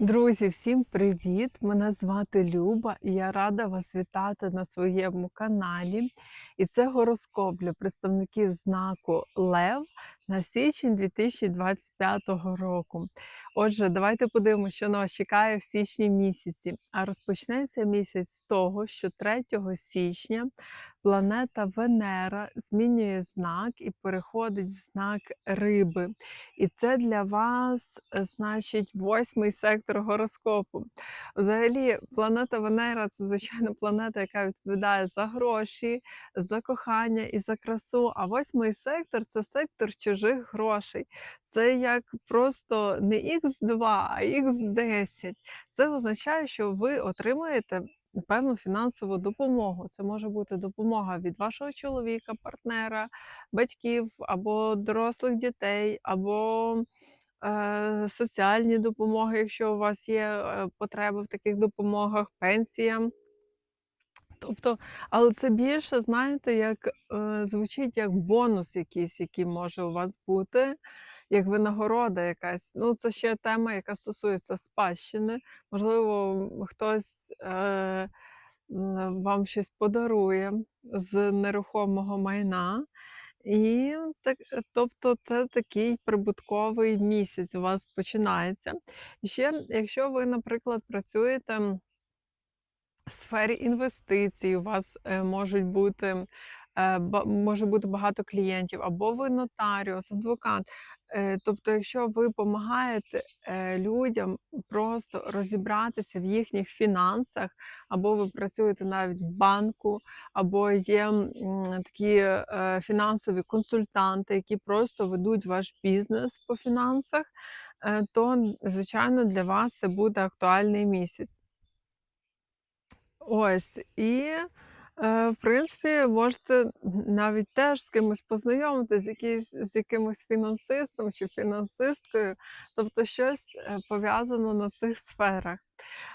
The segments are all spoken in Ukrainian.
Друзі, всім привіт! Мене звати Люба і я рада вас вітати на своєму каналі. І це гороскоп для представників знаку Лев на січень 2025 року. Отже, давайте подивимося, що на вас чекає в січні місяці. А розпочнеться місяць з того, що 3 січня планета Венера змінює знак і переходить в знак риби. І це для вас е, значить восьмий сектор гороскопу. Взагалі, планета Венера це звичайно планета, яка відповідає за гроші, за кохання і за красу. А восьмий сектор це сектор чужих грошей. Це як просто не Х2, а Х10. Це означає, що ви отримуєте певну фінансову допомогу. Це може бути допомога від вашого чоловіка, партнера, батьків або дорослих дітей, або е, соціальні допомоги, якщо у вас є е, потреби в таких допомогах, пенсія. Тобто, але це більше, знаєте, як е, звучить як бонус якийсь, який може у вас бути, як винагорода якась. Ну, це ще тема, яка стосується спадщини. Можливо, хтось е, е, вам щось подарує з нерухомого майна. І так, тобто це такий прибутковий місяць у вас починається. І ще, якщо ви, наприклад, працюєте сфері інвестицій, у вас е, можуть бути е, може бути багато клієнтів, або ви нотаріус, адвокат. Е, Тобто, якщо ви допомагаєте людям просто розібратися в їхніх фінансах, або ви працюєте навіть в банку, або є такі фінансові консультанти, які просто ведуть ваш бізнес по фінансах, то звичайно для вас це буде актуальний місяць. Ось, і, е, в принципі, можете навіть теж з кимось познайомитись, з з якимось фінансистом чи фінансисткою, тобто щось, е, пов'язано на цих сферах.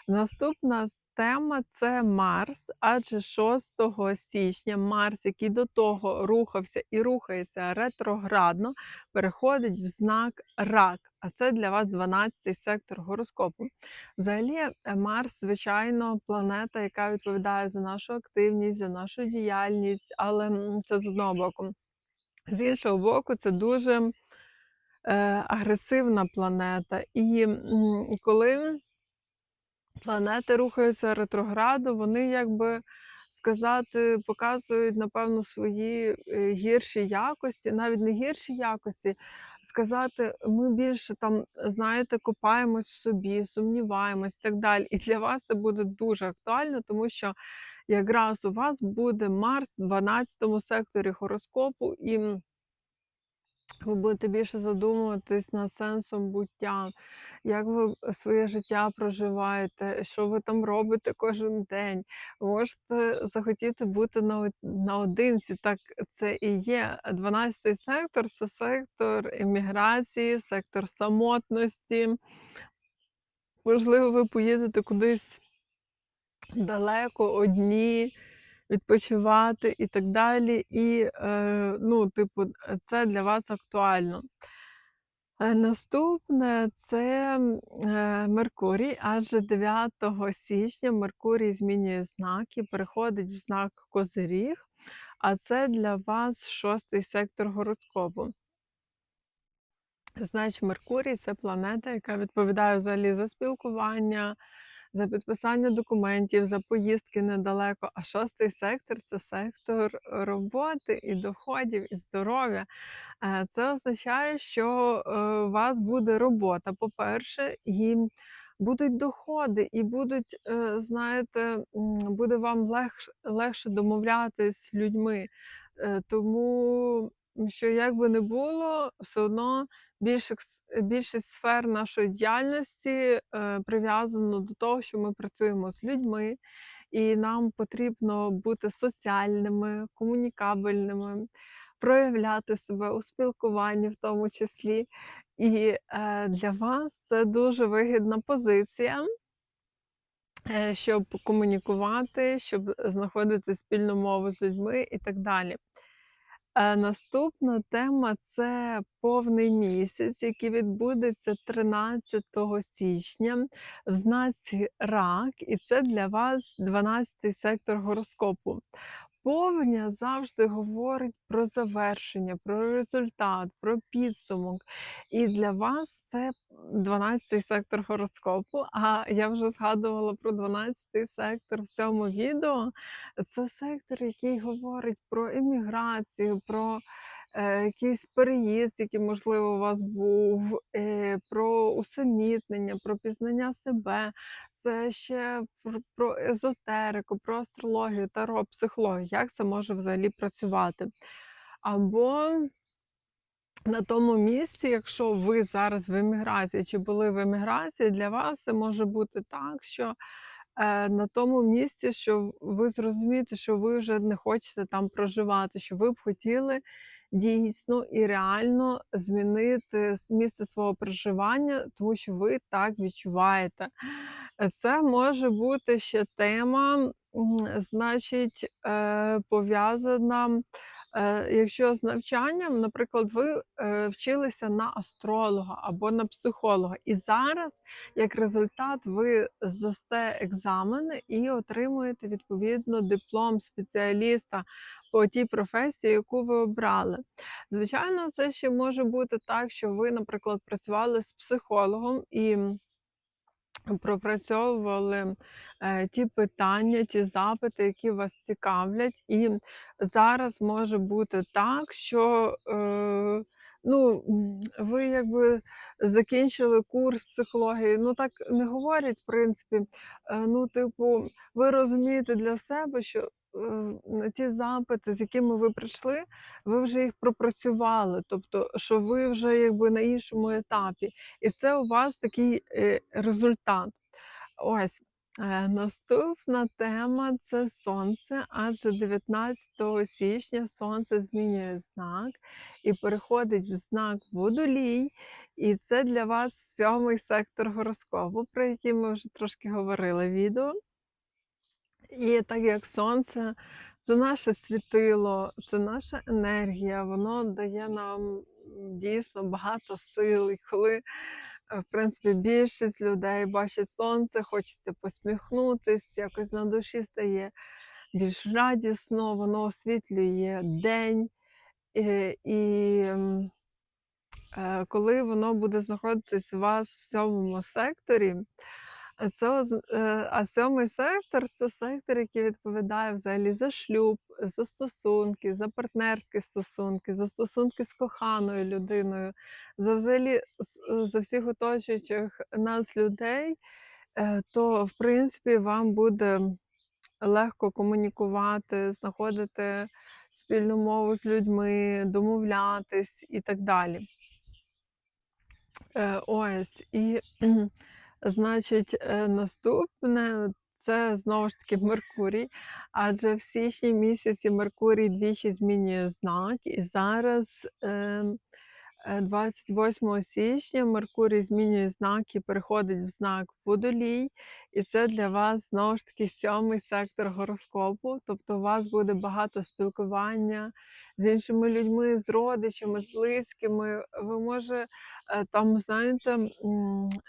Наступна тема це Марс, адже 6 січня Марс, який до того рухався і рухається ретроградно, переходить в знак Рак. А це для вас 12-й сектор гороскопу. Взагалі, е, Марс, звичайно, планета, яка відповідає за нашу активність, за нашу діяльність, але це з одного боку. З іншого боку, це дуже е, агресивна планета. І коли планети рухаються ретрограду, вони якби сказати, показують, напевно, свої е, гірші якості, навіть не гірші якості. Сказати, ми більше там, знаєте, копаємось в собі, сумніваємось і так далі. І для вас це буде дуже актуально, тому що якраз у вас буде Марс в 12 секторі гороскопу, і ви будете більше задумуватись над сенсом буття, як ви своє життя проживаєте, що ви там робите кожен день. Можете захотіти бути нао- наодинці. Так це і є. 12 сектор це сектор еміграції, сектор самотності. Можливо, ви поїдете кудись далеко, одні, відпочивати і так далі. І, е, ну, типу, це для вас актуально. Е, Наступне це е, Меркурій, адже 9 січня Меркурій змінює знак і переходить в знак Козиріг, а це для вас шостий сектор гороскопу. Значить, Меркурій це планета, яка відповідає взагалі за спілкування, за підписання документів, за поїздки недалеко. А шостий сектор це сектор роботи і доходів, і здоров'я. Е, Це означає, що е, у вас буде робота, по-перше, і будуть доходи, і будуть, е, знаєте, буде вам легше, легше домовлятись з людьми. Е, Тому що як би не було, все одно більших с- більшість сфер нашої діяльності е, прив'язано до того, що ми працюємо з людьми, і нам потрібно бути соціальними, комунікабельними, проявляти себе у спілкуванні, в тому числі. І е, для вас це дуже вигідна позиція, е, щоб комунікувати, щоб знаходити спільну мову з людьми і так далі. Е, наступна тема це повний місяць, який відбудеться 13 січня в знаці Рак, і це для вас 12-й сектор гороскопу. Повня завжди говорить про завершення, про результат, про підсумок. І для вас це 12-й сектор гороскопу. А я вже згадувала про 12-й сектор в цьому відео. Це сектор, який говорить про еміграцію, про е, якийсь переїзд, який, можливо, у вас був, е, про усамітнення, про пізнання себе. Це ще про, про езотерику, про астрологію, таро, психологію, як це може взагалі працювати. Або на тому місці, якщо ви зараз в еміграції чи були в еміграції, для вас це може бути так, що е, на тому місці, що ви зрозумієте, що ви вже не хочете там проживати, що ви б хотіли дійсно і реально змінити місце свого проживання, тому що ви так відчуваєте. Це може бути ще тема, значить, е, пов'язана. Е, Якщо з навчанням, наприклад, ви е, вчилися на астролога або на психолога, і зараз, як результат, ви здасте екзамени і отримуєте відповідно диплом спеціаліста по тій професії, яку ви обрали. Звичайно, це ще може бути так, що ви, наприклад, працювали з психологом і пропрацьовували е, ті питання, ті запити, які вас цікавлять. І зараз може бути так, що е, ну, ви якби закінчили курс психології. Ну так не говорять, в принципі. Е, ну, типу, ви розумієте для себе, що. На Ті запити, з якими ви прийшли, ви вже їх пропрацювали, тобто, що ви вже якби на іншому етапі. І це у вас такий е, результат. Ось. Е, Наступна тема це сонце, адже 19 січня сонце змінює знак і переходить в знак водолій. І це для вас сьомий сектор гороскопу, про який ми вже трошки говорили відео. І так як сонце це наше світило, це наша енергія, воно дає нам дійсно багато сил. І коли, е, в принципі, більшість людей бачить сонце, хочеться посміхнутися, якось на душі стає більш радісно, воно освітлює день. І, і е, коли воно буде знаходитись у вас в сьомому секторі, це е, а сьомий сектор це сектор, який відповідає взагалі за шлюб, за стосунки, за партнерські стосунки, за стосунки з коханою людиною, за взагалі за всіх оточуючих нас людей, е, то в принципі вам буде легко комунікувати, знаходити спільну мову з людьми, домовлятись і так далі. Е, ось, і, значить, е, наступне це знову ж таки Меркурій. Адже в січні місяці Меркурій двічі змінює знак, і зараз е, 28 січня Меркурій змінює знак і переходить в знак Водолій. І це для вас знову ж таки сьомий сектор гороскопу. Тобто у вас буде багато спілкування з іншими людьми, з родичами, з близькими. Ви може е, там, знаєте,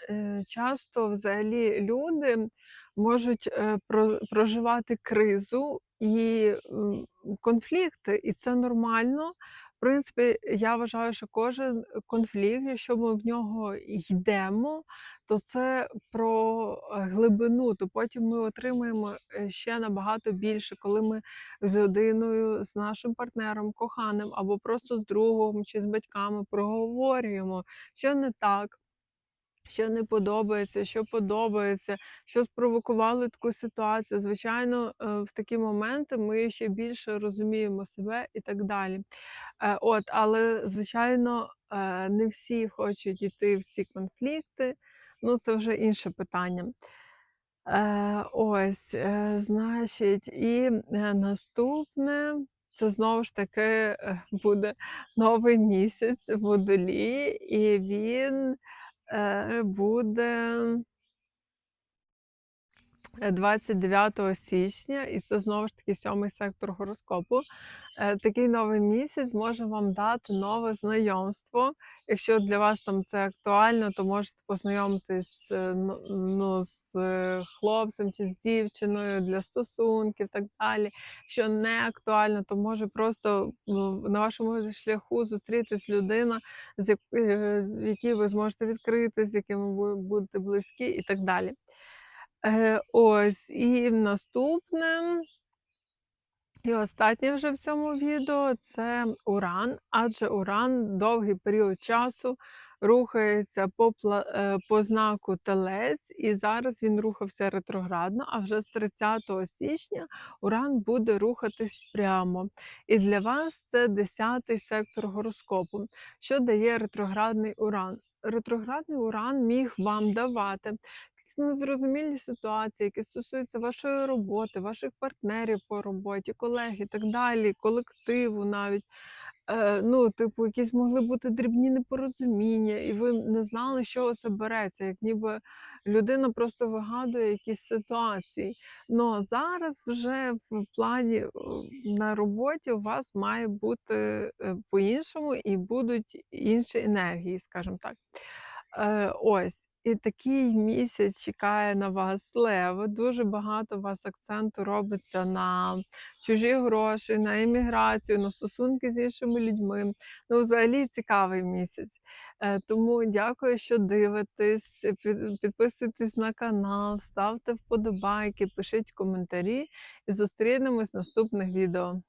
е, часто взагалі люди можуть е, про- проживати кризу і конфлікти, і це нормально. Принципі, я вважаю, що кожен конфлікт, якщо ми в нього йдемо, то це про е, глибину, то потім ми отримуємо е, ще набагато більше, коли ми з людиною, з нашим партнером, коханим або просто з другом чи з батьками проговорюємо, що не так. Що не подобається, що подобається, що спровокувало таку ситуацію. Звичайно, е, в такі моменти ми ще більше розуміємо себе і так далі. Е, От, але звичайно, е, не всі хочуть йти в ці конфлікти. Ну, це вже інше питання. Ось, значить, і наступне це знову ж таки буде новий місяць в водолії, і він буде е, 29 січня, і це знову ж таки сьомий сектор гороскопу. Е, Такий новий місяць може вам дати нове знайомство. Якщо для вас там це актуально, то можете познайомитись е, ну, ну, з е, хлопцем чи з дівчиною для стосунків, так далі. Якщо не актуально, то може просто ну, на вашому шляху зустрітись людина, з як- е, з якій ви зможете відкрити, з якими ви будете близькі, і так далі. Е, ось, і наступне, і останнє вже в цьому відео це Уран, адже Уран довгий період часу рухається по, е, по знаку Телець, і зараз він рухався ретроградно, а вже з 30 січня Уран буде рухатись прямо. І для вас це 10-й сектор гороскопу. Що дає ретроградний Уран? Ретроградний Уран міг вам давати якісь незрозумілі ситуації, які стосуються вашої роботи, ваших партнерів по роботі, колег і так далі, колективу навіть. Е, ну, типу, якісь могли бути дрібні непорозуміння, і ви не знали, чого це береться, як ніби людина просто вигадує якісь ситуації. Ну зараз вже в плані е, на роботі у вас має бути е, по-іншому і будуть інші енергії, скажімо так. Ось. І такий місяць чекає на вас лев. Дуже багато у вас акценту робиться на чужі гроші, на імміграцію, на стосунки з іншими людьми. Ну, взагалі цікавий місяць. Е, Тому дякую, що дивитесь. Під- Підписуйтесь на канал, ставте вподобайки, пишіть коментарі і зустрінемось в наступних відео.